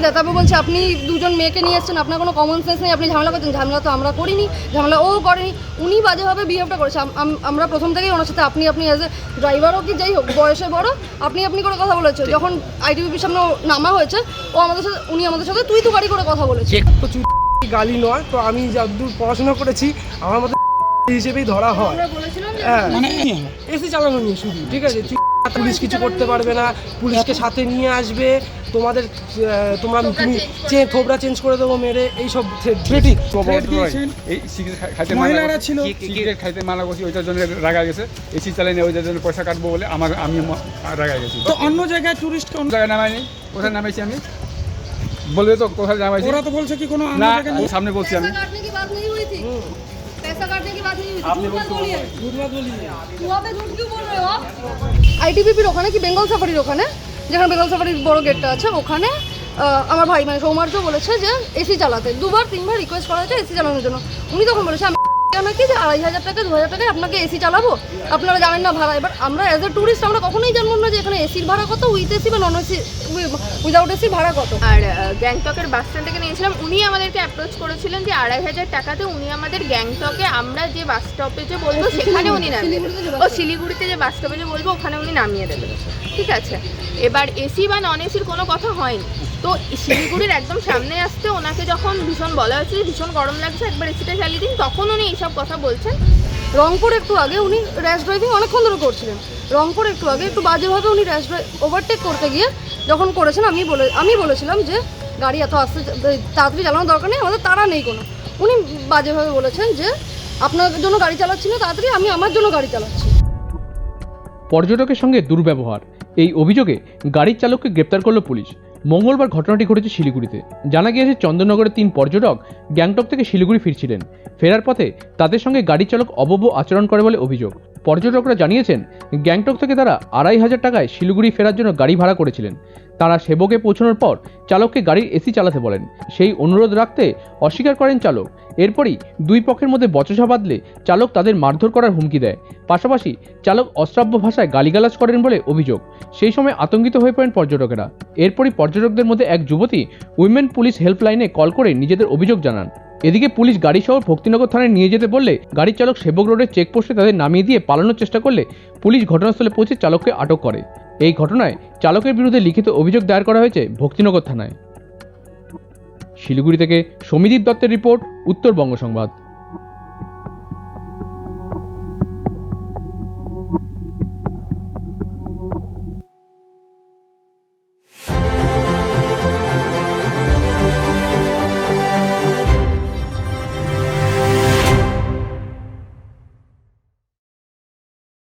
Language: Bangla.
দেয় তারপর বলছে, আপনি দুজন মেয়েকে নিয়ে এসেছেন, আপনার কোনো কমন সেন্স নেই, আপনি ঝামেলা করছেন, ঝামেলা তো আমরা করিনি, ঝামেলা ও করেনি, উনি বাজেভাবে বিহেভটা করেছে। আম- আম- আমরা প্রথম থেকেই ওনার সাথে আপনি আপনি অ্যাজ এ ড্রাইভারও কি যাই হোক, বয়সে বড়, আপনি আপনি করে কথা বলেছে যখন আইটিভিপির সামনে নামা হয়েছে, ও আমাদের সাথে, উনি আমাদের সাথে তুই তো তুকারি করে কথা বলেছে। গালি নয়, তো আমি যতদূর পড়াশোনা করেছি, আমার মতো হিসেবেই ধরা হয়। হ্যাঁ। মানে এসি চালানো নিয়ে শুধু ঠিক আছে? পুলিশ কিছু করতে পারবে না পুলিশকে সাথে নিয়ে আসবে তোমাদের তোমরা তুমি চে থোবরা চেঞ্জ করে দেবো মেরে এইসব থ্রেটিং এই সিগারেট খাইতে মহিলারা মানা ছিল। সিগারেট খাইতে মানা করছি ওইটার জন্য রাগা গেছে। এসি চালাই না ওইটার জন্য পয়সা কাটবো বলে আমার আমি রাগা গেছি। তো অন্য জায়গায় টুরিস্ট কোন জায়গায় নামাইনি। কোথায় নামাইছি আমি? বলবে তো কোথায় নামাইছি? ওরা তো বলছে কি কোনো না সামনে বলছি আমি। আইটিপিপির ওখানে কি বেঙ্গল সাফারির ওখানে? যেখানে বেঙ্গল সাফারির বড় গেটটা আছে ওখানে আমার ভাই মানে সৌমার্য বলেছে যে এসি চালাতে। দুবার তিনবার রিকোয়েস্ট করা হয়েছে এসি চালানোর জন্য। উনি তখন বলেছে নাকি যে আড়াই হাজার টাকা দু হাজার টাকায় আপনাকে এসি চালাবো? আপনারা জানেন না ভাড়া। এবার আমরা অ্যাজ এ ট্যুরিস্ট আমরা কখনোই জানব না যে এখানে এসির ভাড়া কত উইথ এসি বা নন এসি উইদাউট এসির ভাড়া কত। আর গ্যাংটকের বাস স্ট্যান্ড থেকে নিয়েছিলাম উনি আমাদেরকে অ্যাপ্রোচ করেছিলেন যে আড়াই হাজার টাকাতে উনি আমাদের গ্যাংটকে আমরা যে বাস স্টপে যে বলব সেখানে উনি নামিয়ে। ও শিলিগুড়িতে যে বাস স্টপে যে বলব ওখানে উনি নামিয়ে দেবেন। ঠিক আছে? এবার এসি বা নন এসির কোনো কথা হয়নি। তো শিলিগুড়ির একদম সামনে আসতে ওনাকে যখন ভীষণ বলা হচ্ছে যে ভীষণ গরম লাগছে একবার এসিটা চালিয়ে দিন তখন উনি এইসব কথা বলছেন। রংপুর একটু আগে উনি র্যাশ ড্রাইভিং অনেকক্ষণ ধরে করছিলেন। রংপুর একটু আগে একটু বাজেভাবে উনি র্যাশ ড্রাইভ ওভারটেক করতে গিয়ে যখন করেছেন, আমি বলে আমি বলেছিলাম যে গাড়ি এত আস্তে তাড়াতাড়ি চালানোর দরকার নেই, আমাদের তাড়া নেই কোনো। উনি বাজেভাবে বলেছেন যে আপনার জন্য গাড়ি চালাচ্ছি না, তাড়াতাড়ি আমি আমার জন্য গাড়ি চালাচ্ছি। পর্যটকের সঙ্গে দুর্ব্যবহার। এই অভিযোগে গাড়ির চালককে গ্রেপ্তার করল পুলিশ। মঙ্গলবার ঘটনাটি ঘটেছে শিলিগুড়িতে। জানা গিয়েছে, চন্দননগরের তিন পর্যটক গ্যাংটক থেকে শিলিগুড়ি ফিরছিলেন। ফেরার পথে তাদের সঙ্গে গাড়ি চালক অবব্য আচরণ করে বলে অভিযোগ। পর্যটকরা জানিয়েছেন, গ্যাংটক থেকে তারা আড়াই হাজার টাকায় শিলিগুড়ি ফেরার জন্য গাড়ি ভাড়া করেছিলেন। তারা সেবকে পৌঁছানোর পর চালককে গাড়ির এসি চালাতে বলেন। সেই অনুরোধ রাখতে অস্বীকার করেন চালক। এরপরই দুই পক্ষের মধ্যে বচসা বাঁধলে চালক তাদের মারধর করার হুমকি দেয়। পাশাপাশি চালক অশ্রাব্য ভাষায় গালিগালাজ করেন বলে অভিযোগ। সেই সময় আতঙ্কিত হয়ে পড়েন পর্যটকেরা। এরপরই পর্যটকদের মধ্যে এক যুবতী উইমেন পুলিশ হেল্পলাইনে কল করে নিজেদের অভিযোগ জানান। এদিকে পুলিশ গাড়ি সহ ভক্তিনগর থানায় নিয়ে যেতে বললে গাড়ির চালক সেবক রোডের চেকপোস্টে তাদের নামিয়ে দিয়ে পালানোর চেষ্টা করলে পুলিশ ঘটনাস্থলে পৌঁছে চালককে আটক করে। এই ঘটনায় চালকের বিরুদ্ধে লিখিত অভিযোগ দায়ের করা হয়েছে ভক্তিনগর থানায়। শিলিগুড়ি থেকে সমীদীপ দত্তের রিপোর্ট, উত্তরবঙ্গ সংবাদ।